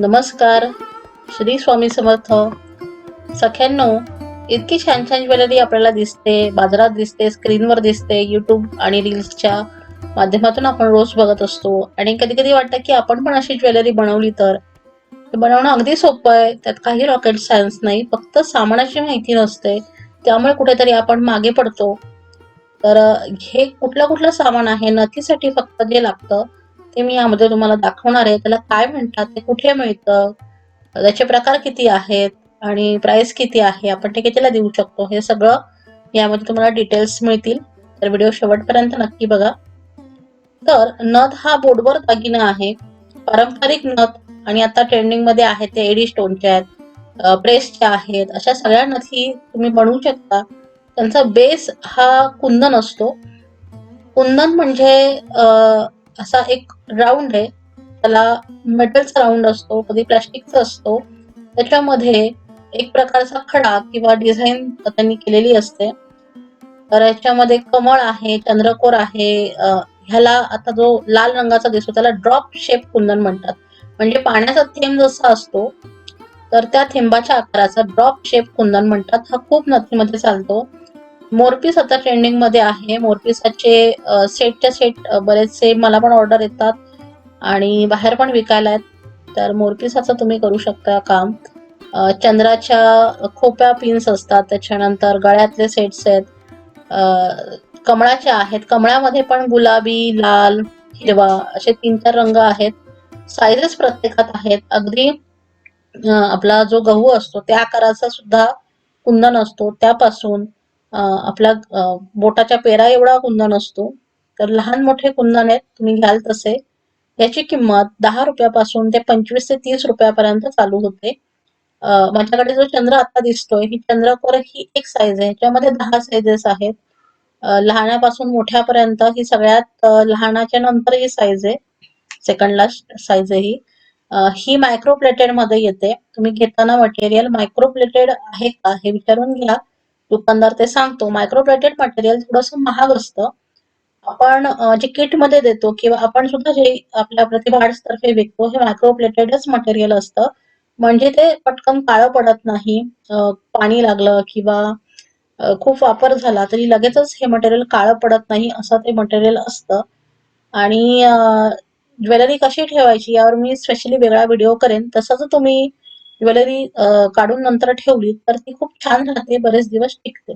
नमस्कार. श्री स्वामी समर्थ. सख्यांनो इतकी छान छान ज्वेलरी आपल्याला दिसते बाजारात दिसते स्क्रीनवर दिसते युट्यूब आणि रील्सच्या माध्यमातून आपण रोज बघत असतो. आणि कधी कधी वाटतं की आपण पण अशी ज्वेलरी बनवली तर. बनवणं अगदी सोपं आहे त्यात काही रॉकेट सायन्स नाही फक्त सामानाची माहिती नसते. त्यामुळे कुठेतरी आपण मागे पडतो. तर हे कुठलं कुठलं सामान आहे नथीसाठी फक्त जे लागतं ते मी यामध्ये तुम्हाला दाखवणार आहे. त्याला काय म्हणतात ते कुठे मिळतं त्याचे प्रकार किती आहेत आणि प्राइस किती आहे आपण ते कितीला देऊ शकतो हे सगळं यामध्ये तुम्हाला डिटेल्स मिळतील. तर व्हिडिओ शेवटपर्यंत नक्की बघा. तर नथ हा बोर्डवर दागिना आहे. पारंपरिक नथ आणि आता ट्रेंडिंगमध्ये आहेत ते एडी स्टोनच्या आहेत प्रेसच्या आहेत अशा सगळ्या नथी तुम्ही बनवू शकता. त्यांचा बेस हा कुंदन असतो. कुंदन म्हणजे असा एक राऊंड आहे. त्याला मेटलचा राऊंड असतो कधी प्लास्टिकचा असतो. त्याच्यामध्ये एक प्रकारचा खडा किंवा डिझाईन त्यांनी केलेली असते. तर याच्यामध्ये कमळ आहे चंद्रकोर आहे ह्याला आता जो लाल रंगाचा दिसतो त्याला ड्रॉप शेप कुंदन म्हणतात. म्हणजे पाण्याचा थेंब जसा असतो तर त्या थेंबाच्या आकाराचा ड्रॉप शेप कुंदन म्हणतात. हा खूप नथीमध्ये चालतो. मोरपीस आता ट्रेंडिंगमध्ये आहे. मोरपीसाचे सेटच्या सेट बरेचसे मला पण ऑर्डर येतात आणि बाहेर पण विकायला आहेत. तर मोरपीसाचं तुम्ही करू शकता काम. चंद्राच्या खोप्या पिन्स असतात. त्याच्यानंतर गळ्यातले सेट्स आहेत. कमळाच्या आहेत. कमळामध्ये पण गुलाबी लाल हिरवा असे तीन चार रंग आहेत. सायझेस प्रत्येकात आहेत. अगदी आपला जो गहू असतो त्या आकाराचा सुद्धा कुंदन असतो. त्यापासून आपला बोटाच्या पेरा एवढा कुंदन असतो तर लहान मोठे कुंदन आहेत तुम्ही घ्याल तसे. याची किंमत दहा रुपयापासून ते पंचवीस ते तीस रुपयापर्यंत चालू होते. माझ्याकडे जो चंद्र आता दिसतोय ही चंद्रकोर ही एक साईज आहे. याच्यामध्ये दहा साईजेस आहेत. लहानापासून मोठ्यापर्यंत ही सगळ्यात लहानाच्या नंतर ही साईज आहे. सेकंड लास्ट साईज आहे ही. मायक्रो ही मायक्रोप्लेटेडमध्ये येते. तुम्ही घेताना मटेरियल मायक्रोप्लेटेड आहे का हे विचारून घ्या. दुकानदार ते सांगतो मायक्रोप्लेटेड मटेरियल थोडस महाग असतं. आपण जे किटमध्ये देतो किंवा आपण सुद्धा जे आपल्या प्रतिभा आर्ट्स तर्फे विकतो हे मायक्रोप्लेटेडच मटेरियल असतं. म्हणजे ते पटकन काळं पडत नाही पाणी लागलं किंवा खूप वापर झाला तरी लगेचच हे मटेरियल काळं पडत नाही असं ते मटेरियल असतं. आणि ज्वेलरी कशी ठेवायची यावर मी स्पेशली वेगळा व्हिडिओ करेन. तसंच तुम्ही ज्वेलरी काढून नंतर ठेवली तर ती खूप छान राहते बरेच दिवस टिकते.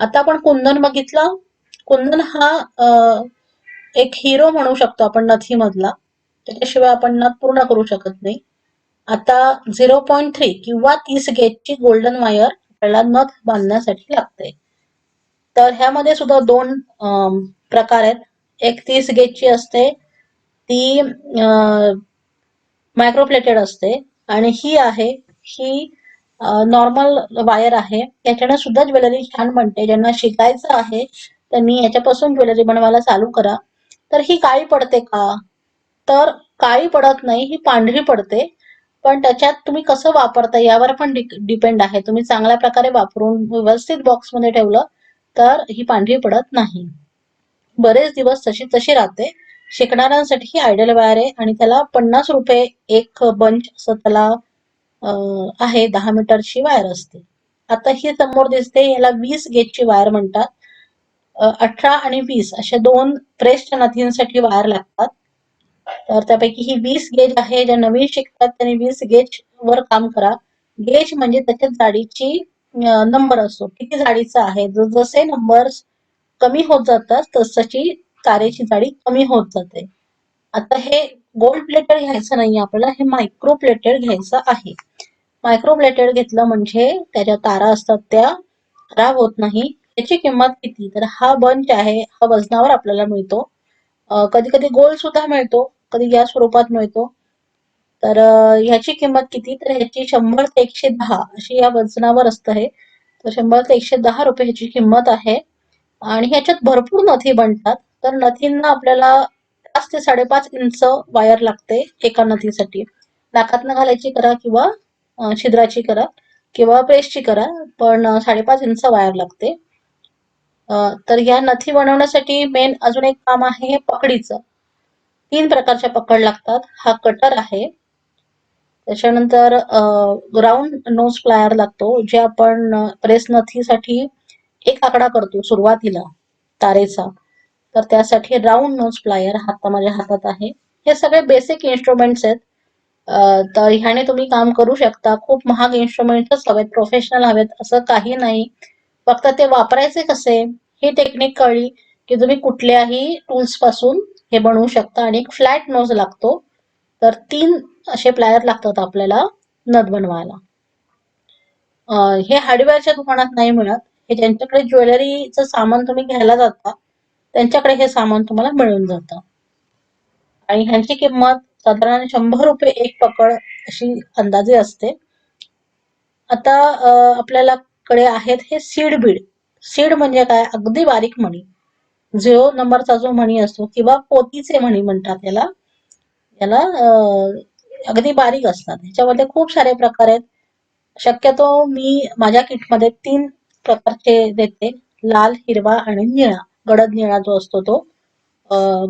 आता आपण कुंदन बघितलं. कुंदन हा एक हिरो म्हणू शकतो आपण नथी मधला त्याच्याशिवाय आपण नथ पूर्ण करू शकत नाही. आता झिरो पॉईंट थ्री किंवा तीस गेजची गोल्डन वायर आपल्याला नथ बांधण्यासाठी लागते. तर ह्यामध्ये सुद्धा दोन प्रकार आहेत. एक तीस गेजची असते. ती मायक्रोप्लेटेड असते. आणि ही आहे ही नॉर्मल वायर आहे. याच्यानं सुद्धा ज्वेलरी छान बनते. ज्यांना शिकायचं आहे त्यांनी याच्यापासून ज्वेलरी बनवायला चालू करा. तर ही काळी पडते का? तर काळी पडत नाही ही पांढरी पडते. पण त्याच्यात तुम्ही कसं वापरता यावर पण डिपेंड आहे. तुम्ही चांगल्या प्रकारे वापरून व्यवस्थित बॉक्समध्ये ठेवलं तर ही पांढरी पडत नाही. बरेच दिवस तशी तशी राहते. शिकणाऱ्यांसाठी आयडल वायर आहे आणि त्याला पन्नास रुपये एक बंच असं त्याला आहे दहा मीटरची वायर असते. आता ही समोर दिसते याला वीस गेजची वायर म्हणतात. अठरा आणि वीस अशा दोन प्रेसच्या नथींसाठी वायर लागतात. तर त्यापैकी ही वीस गेज आहे ज्या नवीन शिकतात त्यांनी वीस गेज वर काम करा. गेज म्हणजे त्याच्या जाडीची नंबर असतो किती जाडीचा आहे? जसे नंबर्स कमी होत जातात तसची तारेची जाडी कमी होत जाते. आता हे गोल्ड प्लेटेड घ्यायचं नाही आपल्याला हे मायक्रो प्लेटेड घ्यायचं आहे. मायक्रो प्लेटेड घेतलं म्हणजे त्याच्या तारा असतात त्या खराब होत नाही. त्याची किंमत किती? तर हा बंच आहे हा वजनावर आपल्याला मिळतो. कधी कधी गोल्ड सुद्धा मिळतो कधी या स्वरूपात मिळतो. तर ह्याची किंमत किती? तर ह्याची शंभर ते एकशे दहा अशी या वजनावर असतं हे. तर शंभर ते एकशे दहा रुपये ह्याची किंमत आहे. आणि ह्याच्यात भरपूर नथी बनतात. तर नथींना आपल्याला पाच ते साडेपाच इंच वायर लागते एका नथीसाठी. नाकातनं घालायची करा किंवा छिद्राची करा किंवा प्रेसची करा पण साडेपाच इंच वायर लागते. तर या नथी बनवण्यासाठी मेन अजून एक काम आहे हे पकडीचं. तीन प्रकारच्या पकड लागतात. हा कटर आहे. त्याच्यानंतर ग्राउंड नोज प्लायर लागतो जे आपण प्रेस नथीसाठी एक आकडा करतो सुरुवातीला तारेचा. तर त्यासाठी राऊंड नोज प्लायर हाता माझ्या हातात आहे. हे सगळे बेसिक इन्स्ट्रुमेंट्स आहेत. तर ह्याने तुम्ही काम करू शकता. खूप महाग इन्स्ट्रुमेंट्सच हवेत प्रोफेशनल हवेत असं काही नाही. फक्त ते वापरायचे कसे ही टेक्निक कळली की तुम्ही कुठल्याही टूल्सपासून हे बनवू शकता आणि एक फ्लॅट नोज लागतो. तर तीन असे प्लायर लागतात आपल्याला नथ बनवायला. हे हार्डवेअरच्या दुकानात नाही मिळत. हे ज्यांच्याकडे ज्वेलरीचं सामान तुम्ही घ्यायला जाता त्यांच्याकडे हे सामान तुम्हाला मिळून जातं. आणि ह्यांची किंमत साधारण शंभर रुपये एक पकड अशी अंदाजे असते. आता आपल्याला कडे आहेत हे सीड बीड. सीड म्हणजे काय? अगदी बारीक म्हणी झिरो नंबरचा जो म्हणी असतो किंवा पोतीचे म्हणी म्हणतात याला याला अगदी बारीक असतात. ह्याच्यामध्ये खूप सारे प्रकार आहेत. शक्यतो मी माझ्या किटमध्ये तीन प्रकारचे देते. लाल हिरवा आणि निळा. गडद निळा जो असतो तो.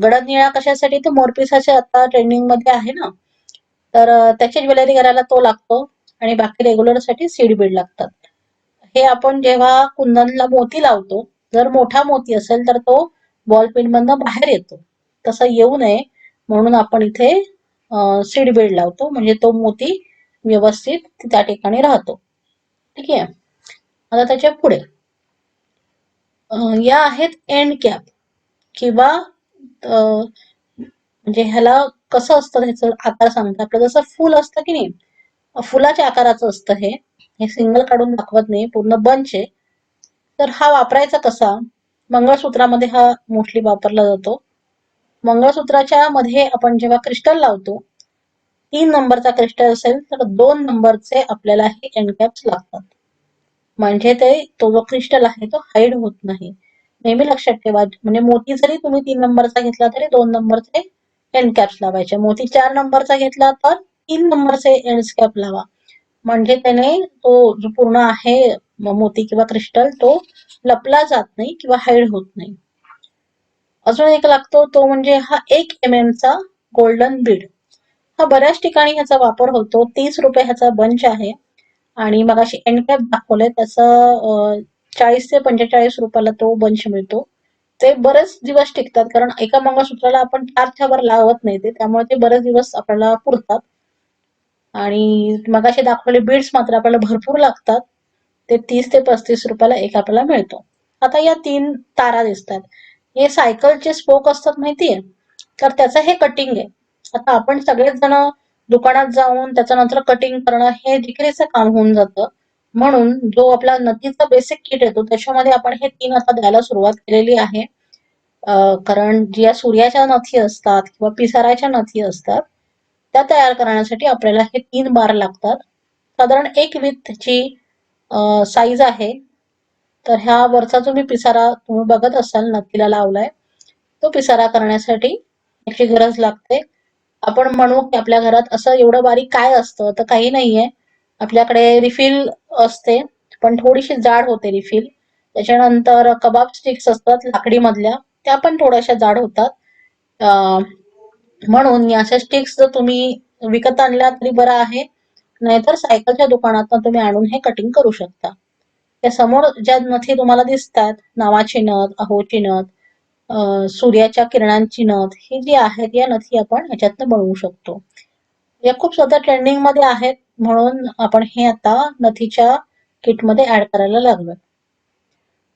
गडद निळा कशासाठी? तर मोरपिसाचे आता ट्रेंडिंगमध्ये आहे ना. तर त्याची ज्वेलरी करायला तो लागतो आणि बाकी रेग्युलरसाठी सीड बीड लागतात. हे आपण जेव्हा कुंदनला मोती लावतो जर मोठा मोती असेल तर तो बॉल पिन मधनं बाहेर येतो. तसं येऊ नये म्हणून आपण इथे सीड बीड लावतो. म्हणजे तो मोती व्यवस्थित त्या ठिकाणी राहतो. ठीक? आहे आता त्याच्या पुढे. या आहेत एंड कॅप किंवा म्हणजे ह्याला कसं असतं ह्याचं आकार सांगतं आपलं जसं फुल असतं की नाही फुलाच्या आकाराचं असतं हे. हे सिंगल काढून दाखवत नाही पूर्ण बंच आहे. तर हा वापरायचा कसा? मंगळसूत्रामध्ये हा मोस्टली वापरला जातो. मंगळसूत्राच्या मध्ये आपण जेव्हा क्रिस्टल लावतो तीन नंबरचा क्रिस्टल असेल तर दोन नंबरचे आपल्याला हे एंड कॅप्स लागतात. म्हणजे ते तो जो क्रिस्टल आहे तो हाईड होत नाही. नेहमी लक्षात ठेवा म्हणजे मोती जरी तुम्ही तीन नंबरचा घेतला तरी दोन नंबरचे एंड कॅप्स लावायचे. मोती चार नंबरचा घेतला तर तीन नंबरचे एंड कॅप लावा. म्हणजे त्याने तो जो पूर्ण आहे मोती किंवा क्रिस्टल तो लपला जात नाही किंवा हाईड होत नाही. अजून एक लागतो तो म्हणजे हा एक एम एम चा गोल्डन बीड हा बऱ्याच ठिकाणी ह्याचा वापर होतो. तीस रुपये ह्याचा बंच आहे. आणि मग अशी एंडकॅप दाखवलंय त्याचा चाळीस ते पंचेचाळीस रुपयाला तो बंच मिळतो. ते बरेच दिवस टिकतात कारण एका मंगळसूत्राला आपण चार वर लावत नाही ते त्यामुळे ते बरेच दिवस आपल्याला पुरतात. आणि मगाशी दाखवले बीड्स मात्र आपल्याला भरपूर लागतात. ते तीस ते पस्तीस रुपयाला एक आपल्याला मिळतो. आता या तीन तारा दिसतात. हे सायकलचे स्पोक असतात माहितीये? तर त्याचं हे कटिंग आहे. आता आपण सगळेच जण दुकानात जाऊन त्याच्यानंतर नंतर कटिंग करणं हे जिकरीचं काम होऊन जातं. म्हणून जो आपला नथीचा बेसिक किट येतो त्याच्यामध्ये आपण हे तीन आता द्यायला सुरुवात केलेली आहे. कारण ज्या सूर्याच्या नथी असतात किंवा पिसाराच्या नथी असतात त्या तयार करण्यासाठी आपल्याला हे तीन बार लागतात. साधारण एक विथची साईज आहे. तर ह्या वरचा जो मी पिसारा तुम्ही बघत असाल नथीला लावलाय. तो पिसारा करण्यासाठी याची गरज लागते. आपण म्हणू की आपल्या घरात असं एवढं बारीक काय असतं? तर काही नाहीये. आपल्याकडे रिफिल असते पण थोडीशी जाड होते रिफिल त्याच्यानंतर कबाब स्टिक्स असतात लाकडी मधल्या त्या पण थोड्याशा जाड होतात. म्हणून या अशा स्टिक्स जर तुम्ही विकत आणल्या तरी बरं आहे. नाहीतर सायकलच्या दुकानात तुम्ही आणून हे कटिंग करू शकता. त्या समोर ज्या नथी तुम्हाला दिसतात नावाची नथ अहोची नथ सूर्याच्या किरणांची नथ ही जी आहेत या नथी आपण ह्याच्यातनं बनवू शकतो. या खूप सध्या ट्रेंडिंगमध्ये आहेत म्हणून आपण हे आता नथीच्या किटमध्ये ऍड करायला लागलो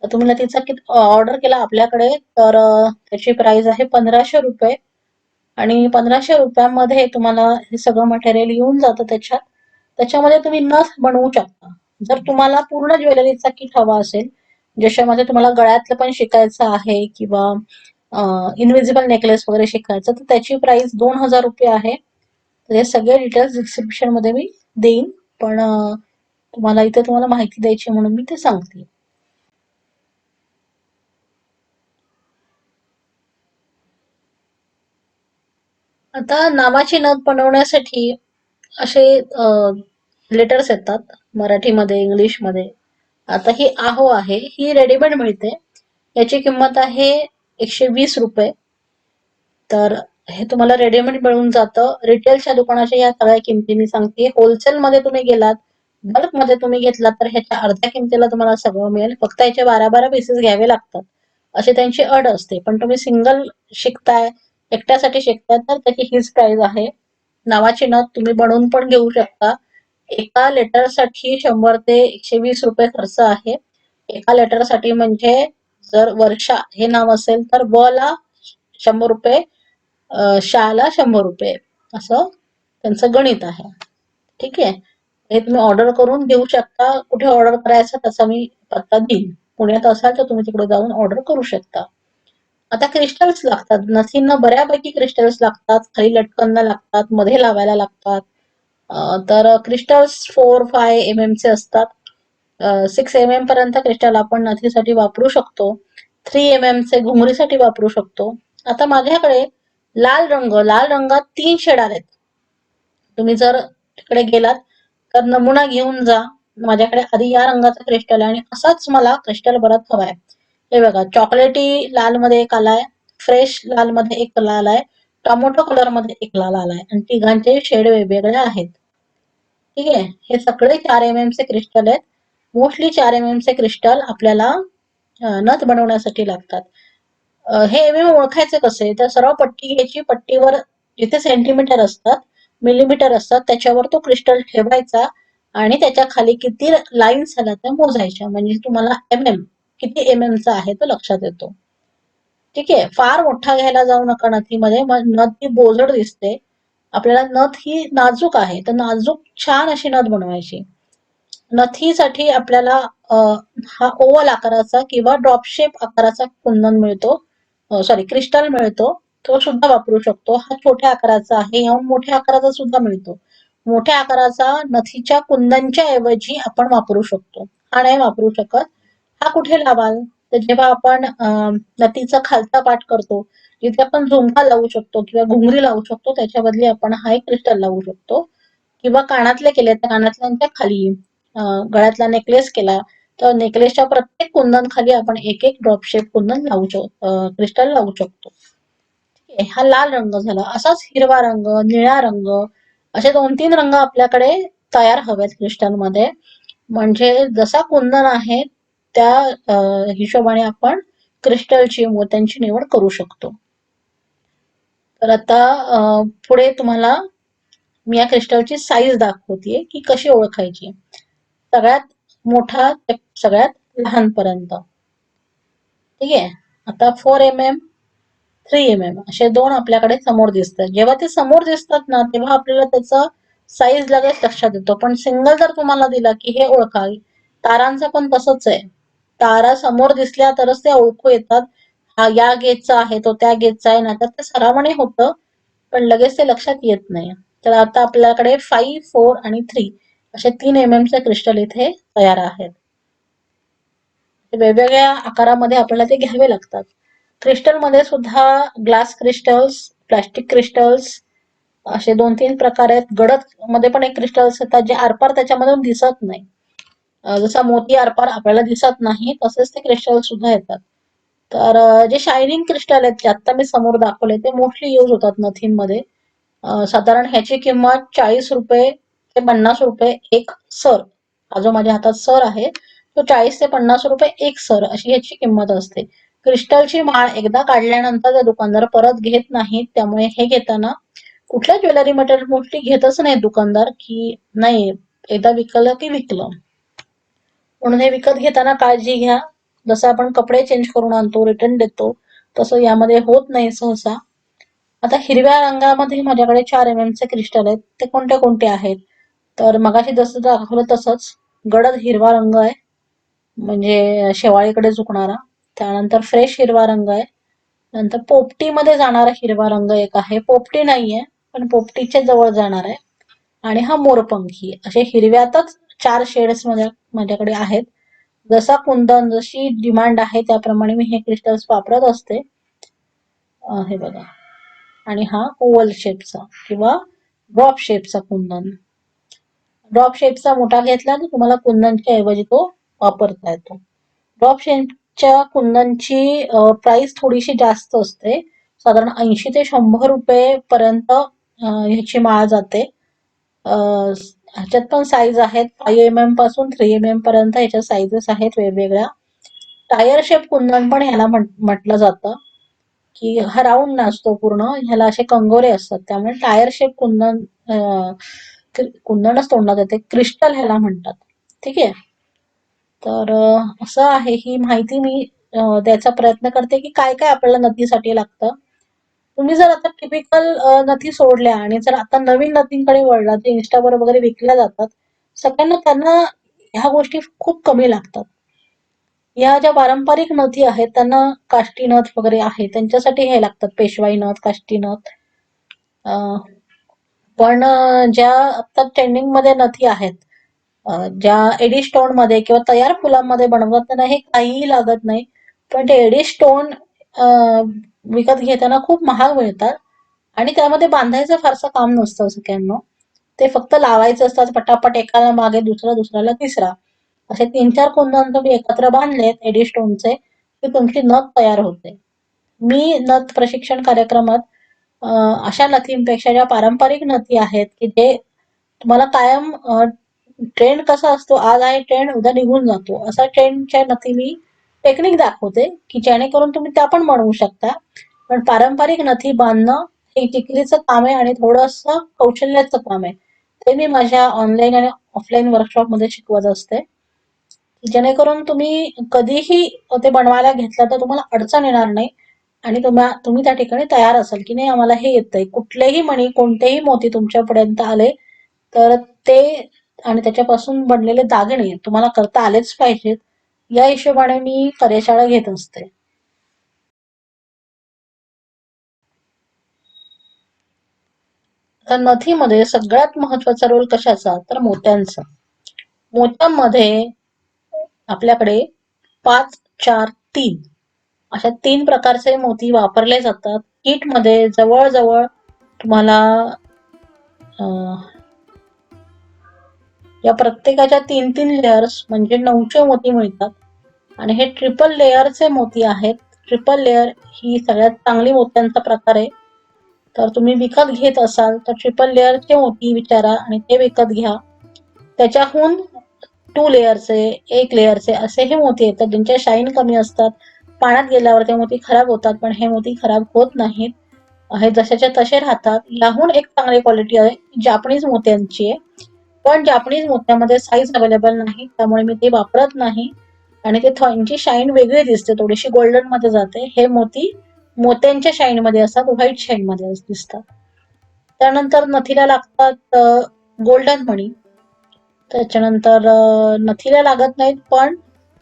तर तुम्ही नथीचा किट ऑर्डर केला आपल्याकडे तर त्याची प्राइस आहे पंधराशे रुपये. आणि पंधराशे रुपयामध्ये तुम्हाला हे सगळं मटेरियल येऊन जातं त्याच्यात. त्याच्यामध्ये तुम्ही नथ बनवू शकता. जर तुम्हाला पूर्ण ज्वेलरीचा किट हवा असेल ज्याच्यामध्ये तुम्हाला गळ्यातलं पण शिकायचं आहे किंवा इनविजिबल नेकलेस वगैरे शिकायचं तर त्याची प्राइस दोन हजार रुपये आहे. तर हे सगळे डिटेल्स डिस्क्रिप्शनमध्ये मी देईन. पण तुम्हाला इथे तुम्हाला माहिती द्यायची म्हणून मी ते सांगते. आता नावाची नथ बनवण्यासाठी असे लेटर्स येतात मराठीमध्ये इंग्लिशमध्ये. आता ही आहो आहे ही रेडीमेड मिळते. याची किंमत आहे एकशे वीस रुपये. तर हे तुम्हाला रेडीमेड मिळून जातं. रिटेलच्या दुकानाच्या या सगळ्या किमती मी सांगते. होलसेल मध्ये तुम्ही गेलात बल्कमध्ये तुम्ही घेतलात तर ह्याच्या अर्ध्या किमतीला तुम्हाला सगळं मिळेल. फक्त याचे बारा बारा पीसेस घ्यावे लागतात. अशी त्यांची अड असते. पण तुम्ही सिंगल शिकताय एकट्यासाठी शिकताय तर त्याची हीच प्राइस आहे. नावाची नथ तुम्ही बनवून पण घेऊ शकता. एका लेटरसाठी शंभर ते एकशे वीस रुपये खर्च आहे. एका लेटरसाठी म्हणजे जर वर्षा हे नाव असेल तर ब ला शंभर रुपये शाला शंभर रुपये असं त्यांचं गणित आहे. ठीक आहे? हे तुम्ही ऑर्डर करून देऊ शकता. कुठे ऑर्डर करायचं त्याचा मी पत्ता देईन. पुण्यात असाल तर तुम्ही तिकडे जाऊन ऑर्डर करू शकता. आता क्रिस्टल्स लागतात. नथींना बऱ्यापैकी क्रिस्टल्स लागतात. खाली लटकन लागतात. मध्ये लावायला लागतात. तर crystals four five M M चे असतात. सिक्स एम एम पर्यंत क्रिस्टल आपण नथीसाठी वापरू शकतो. थ्री एम एम चे घुंगरीसाठी वापरू शकतो. आता माझ्याकडे लाल रंग लाल रंगात तीन शेड आलेत तुम्ही जर तिकडे गेलात तर नमुना घेऊन जा. माझ्याकडे आधी या रंगाचा क्रिस्टल आहे आणि असाच मला क्रिस्टल परत हवाय हे बघा चॉकलेटी लाल मध्ये एक आलाय फ्रेश लाल मध्ये एक लाल आहे. टोमॅटो कलरमध्ये एक लाल आलाय. आणि तिघांचे शेड वेगवेगळे आहेत. ठीक आहे? हे सगळे चार एम एम चे क्रिस्टल आहेत. मोस्टली चार एम एम चे क्रिस्टल आपल्याला नथ बनवण्यासाठी लागतात. हे एम एम ओळखायचे कसे? तर सर्व पट्टी घ्यायची पट्टीवर जिथे सेंटीमीटर असतात मिलीमीटर असतात त्याच्यावर तो क्रिस्टल ठेवायचा आणि त्याच्याखाली किती लाईन्स आल्या त्या मोजायच्या. म्हणजे तुम्हाला एम एम किती एम चा आहे तो लक्षात येतो. ठीक आहे फार मोठा घ्यायला जाऊ नका नथीमध्ये. मग नथ ही बोजड दिसते. आपल्याला नथ ही नाजूक आहे. तर नाजूक छान अशी नथ बनवायची. नथीसाठी आपल्याला हा ओवल आकाराचा किंवा ड्रॉप शेप आकाराचा कुंदन मिळतो. सॉरी क्रिस्टल मिळतो. तो सुद्धा वापरू शकतो. हा छोट्या आकाराचा आहे. याहून मोठ्या आकाराचा सुद्धा मिळतो. मोठ्या आकाराचा नथीच्या कुंदनच्या ऐवजी आपण वापरू शकतो. हा नाही वापरू शकत. हा कुठे लावाल? तर जेव्हा आपण नदीचा खालचा पाठ करतो जिथे आपण झुमका लावू शकतो किंवा घुंगरी लावू शकतो त्याच्या बदली आपण हा एक क्रिस्टल लावू शकतो. किंवा कानातले केले तर कानातल्यांच्या खाली गळ्यातला नेकलेस केला तर नेकलेसच्या प्रत्येक कुंदन खाली आपण एक एक ड्रॉप शेप कुंदन लावू शकतो क्रिस्टल लावू शकतो. ठीक आहे, हा लाल रंग झाला. असाच हिरवा रंग निळा रंग असे दोन तीन रंग आपल्याकडे तयार हवेत क्रिस्टलमध्ये म्हणजे जसा कुंदन आहे त्या हिशोबाने आपण क्रिस्टलची मोत्यांची निवड करू शकतो. तर आता पुढे तुम्हाला मी या क्रिस्टलची साईज दाखवतेय की कशी ओळखायची. सगळ्यात मोठा ते सगळ्यात लहानपर्यंत. ठीक आहे? आता four M M three M M असे दोन आपल्याकडे समोर दिसतात. जेव्हा ते समोर दिसतात ना तेव्हा आपल्याला त्याचा साईज लगेच लक्षात येतो. पण सिंगल जर तुम्हाला दिला की हे ओळखा तारांचं पण तसंच आहे. तारा समोर दिसल्या तरच ते ओळखू येतात. हा या गेटचा आहे तो त्या गेटचा आहे नाही तर ते सरावाने होतं पण लगेच ते लक्षात येत नाही. तर आता आपल्याकडे फाईव्ह फोर आणि थ्री असे तीन एम चे क्रिस्टल इथे तयार आहेत. वेगवेगळ्या आकारामध्ये आपल्याला ते घ्यावे लागतात. क्रिस्टलमध्ये सुद्धा ग्लास क्रिस्टल्स प्लास्टिक क्रिस्टल्स असे दोन तीन प्रकार आहेत. गडदमध्ये पण एक क्रिस्टल्स येतात जे आरपार त्याच्यामधून दिसत नाही. जसा मोती आरपार आपल्याला दिसत नाही तसेच ते क्रिस्टल सुद्धा येतात. तर जे शायनिंग क्रिस्टल आहेत जे आता मी समोर दाखवले ते मोस्टली यूज होतात नथींमध्ये मध्ये. साधारण ह्याची किंमत चाळीस रुपये ते पन्नास रुपये एक सर. हा जो माझ्या हातात सर आहे तो चाळीस ते पन्नास रुपये एक सर अशी ह्याची किंमत असते. क्रिस्टलची माळ एकदा काढल्यानंतर त्या दुकानदार परत घेत नाहीत त्यामुळे हे घेताना कुठल्या ज्वेलरी मटेरियल मोस्टली घेतच नाही दुकानदार की नाही एकदा विकलं की विकलं. म्हणून हे विकत घेताना काळजी घ्या. जसं आपण कपडे चेंज करून आणतो रिटर्न देतो तसं यामध्ये होत नाही सहसा. आता हिरव्या रंगामध्ये माझ्याकडे चार एम चे क्रिस्टल आहेत. ते कोणते कोणते आहेत? तर मगाशी जसं दाखवलं तसंच गडद हिरवा रंग आहे. म्हणजे शेवाळीकडे झुकणारा. त्यानंतर फ्रेश हिरवा रंग आहे. नंतर पोपटीमध्ये जाणारा हिरवा रंग एक आहे. पोपटी नाहीये पण पोपटीच्या जवळ जाणार आहे. आणि हा मोरपंखी. असे हिरव्यातच चार शेड्स माझ्या माझ्याकडे आहेत. जसा कुंदन जशी डिमांड आहे त्याप्रमाणे मी हे क्रिस्टल्स वापरत असते. हे बघा. आणि हा ओवल शेपचा किंवा ड्रॉप शेपचा कुंदन. ड्रॉप शेपचा मोठा घेतला तर तुम्हाला कुंदनच्या ऐवजी तो वापरता येतो. ड्रॉप शेपच्या कुंदनची प्राइस थोडीशी जास्त असते. साधारण ऐंशी ते शंभर रुपये पर्यंत ह्याची माळ जाते. ह्याच्यात पण साईज आहेत. फाईव्ह एम एमपासून थ्री एम एम पर्यंत ह्याच्या साईजेस आहेत वेगवेगळ्या. टायर शेप कुंदन पण ह्याला म्हटलं जातं. की हा राऊंड नसतो पूर्ण. ह्याला असे कंगोरे असतात. त्यामुळे टायर शेप कुंदन कुंदनच तोंडात येते. क्रिस्टल ह्याला म्हणतात. ठीक आहे? तर असं आहे. ही माहिती मी द्यायचा प्रयत्न करते की काय काय आपल्याला नदीसाठी लागतं. तुम्ही जर आता टिपिकल नथी सोडल्या आणि जर आता नवीन नथींकडे वळला ते इंस्टावर वगैरे विकल्या जातात सगळ्यांना त्यांना ह्या गोष्टी खूप कमी लागतात. या ज्या पारंपरिक नथी आहेत त्यांना काष्टी नथ वगैरे आहे त्यांच्यासाठी हे लागतात पेशवाई नथ काष्टी नथ. पण ज्या आता ट्रेंडिंगमध्ये नथी आहेत ज्या एडी स्टोनमध्ये किंवा तयार फुलांमध्ये बनवतात त्यांना हे काहीही लागत नाही. पण ते एडी स्टोन विकत घेताना खूप महाग मिळतात. आणि त्यामध्ये बांधायचं फारसं काम नसतं सगळ्यांना. ते फक्त लावायचं असतात पटापट एकाला मागे दुसरा दुसऱ्याला तिसरा. असे तीन चार कुंदन तुम्ही एकत्र बांधलेत एडी स्टोनचे की तुमची नथ तयार होते. मी नथ प्रशिक्षण कार्यक्रमात अशा नथींपेक्षा ज्या पारंपरिक नथी आहेत की जे तुम्हाला कायम ट्रेंड कसा असतो आज आहे ट्रेंड उद्या निघून जातो. असा ट्रेंडच्या नथी मी टेक्निक दाखवते की जेणेकरून तुम्ही त्या पण बनवू शकता. पण पारंपरिक नथी बांधणं हे टिकलीचं काम आहे आणि थोडंसं कौशल्याचं काम आहे. ते मी माझ्या ऑनलाईन आणि ऑफलाईन वर्कशॉपमध्ये शिकवत असते. जेणेकरून तुम्ही कधीही ते बनवायला घेतलं तर तुम्हाला अडचण येणार नाही आणि तुम्हा तुम्ही त्या ठिकाणी तयार असाल की नाही आम्हाला हे येतंय. कुठलेही मणी कोणतेही मोती तुमच्यापर्यंत आले तर ते आणि त्याच्यापासून बनलेले दागिने तुम्हाला करता आलेच पाहिजेत. या हिशोबाने मी कार्यशाळा घेत असते. तर नथीमध्ये सगळ्यात महत्त्वाचा रोल कशाचा? तर मोत्यांचा. मोत्यांमध्ये आपल्याकडे पाच चार तीन अशा तीन प्रकारचे मोती वापरले जातात. किटमध्ये जवळजवळ तुम्हाला अं, या प्रत्येकाच्या तीन तीन लेयर्स म्हणजे नऊशे मोती मिळतात. आणि हे ट्रिपल लेयरचे मोती आहेत. ट्रिपल लेयर ही सगळ्यात चांगली मोत्यांचा प्रकार आहे. तर तुम्ही विकत घेत असाल तर ट्रिपल लेयरचे मोती विचारा आणि ते विकत घ्या. त्याच्याहून टू लेयरचे एक लेअरचे असे हे मोती येतात ज्यांचे शाईन कमी असतात. पाण्यात गेल्यावर ते मोती खराब होतात पण हे मोती खराब होत नाहीत. हे जशाच्या तसे राहतात. याहून एक चांगली क्वालिटी आहे जापनीज मोत्यांची आहे. पण जापनीज मोत्यामध्ये साईज अवेलेबल नाही त्यामुळे मी ते वापरत नाही. आणि ते त्यांची शाईन वेगळी दिसते थोडीशी गोल्डनमध्ये जाते. हे मोती मोत्यांच्या शाईन मध्ये असतात व्हाईट शाईन मध्ये दिसतात. त्यानंतर नथीला लागतात गोल्डन मणी त्याच्यानंतर नथीला लागत नाहीत पण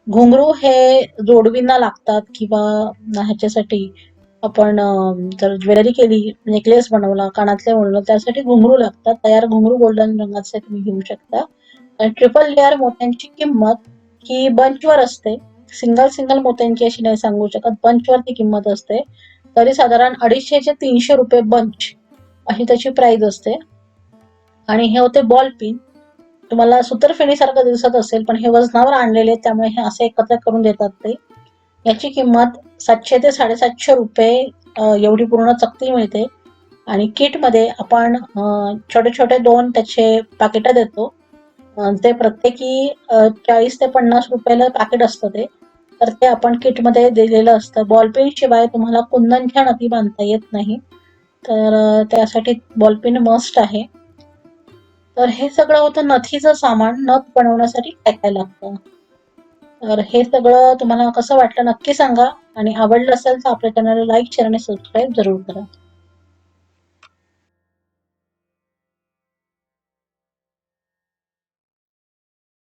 घुंगरू हे जोडवींना लागतात किंवा ह्याच्यासाठी आपण जर ज्वेलरी केली नेकलेस बनवला कानातले बनवलं त्यासाठी घुंगरू लागतात. तयार घुंगरू गोल्डन रंगाचे तुम्ही घेऊ शकता. आणि ट्रिपल लेअर मोत्यांची किंमत ही बंचवर असते. सिंगल सिंगल मोत्यांची अशी नाही सांगू शकत. बंचवर ती किंमत असते. तरी साधारण अडीचशे ते तीनशे रुपये बंच अशी त्याची प्राइस असते. आणि हे होते बॉल पिन. तुम्हाला सुतरफेणीसारखं दिसत असेल पण हे वजनावर आणलेले आहेत, त्यामुळे हे असे एकत्र करून देतात ते. याची किंमत सातशे ते साडेसातशे रुपये एवढी पूर्ण चकती मिळते. आणि किटमध्ये आपण छोटे छोटे दोन त्याचे पाकिटं देतो. ते प्रत्येकी चाळीस ते पन्नास रुपयाला पॅकेट असतं ते. तर ते आपण किटमध्ये दिलेलं असतं. बॉलपेन शिवाय तुम्हाला कुंदनच्या नदी बांधता येत नाही. तर त्यासाठी बॉलपेन मस्ट आहे. तर हे सगळं होतं नथीचं सामान. नथ बनवण्यासाठी काय काय लागतं. तर हे सगळं तुम्हाला कसं वाटलं नक्की सांगा. आणि आवडलं असेल तर आपल्या चॅनलला लाईक शेअर आणि सबस्क्राईब जरूर करा.